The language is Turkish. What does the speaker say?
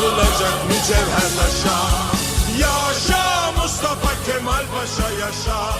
Adın yazılacak mücevher taşa Yaşa Mustafa Kemal Paşa yaşa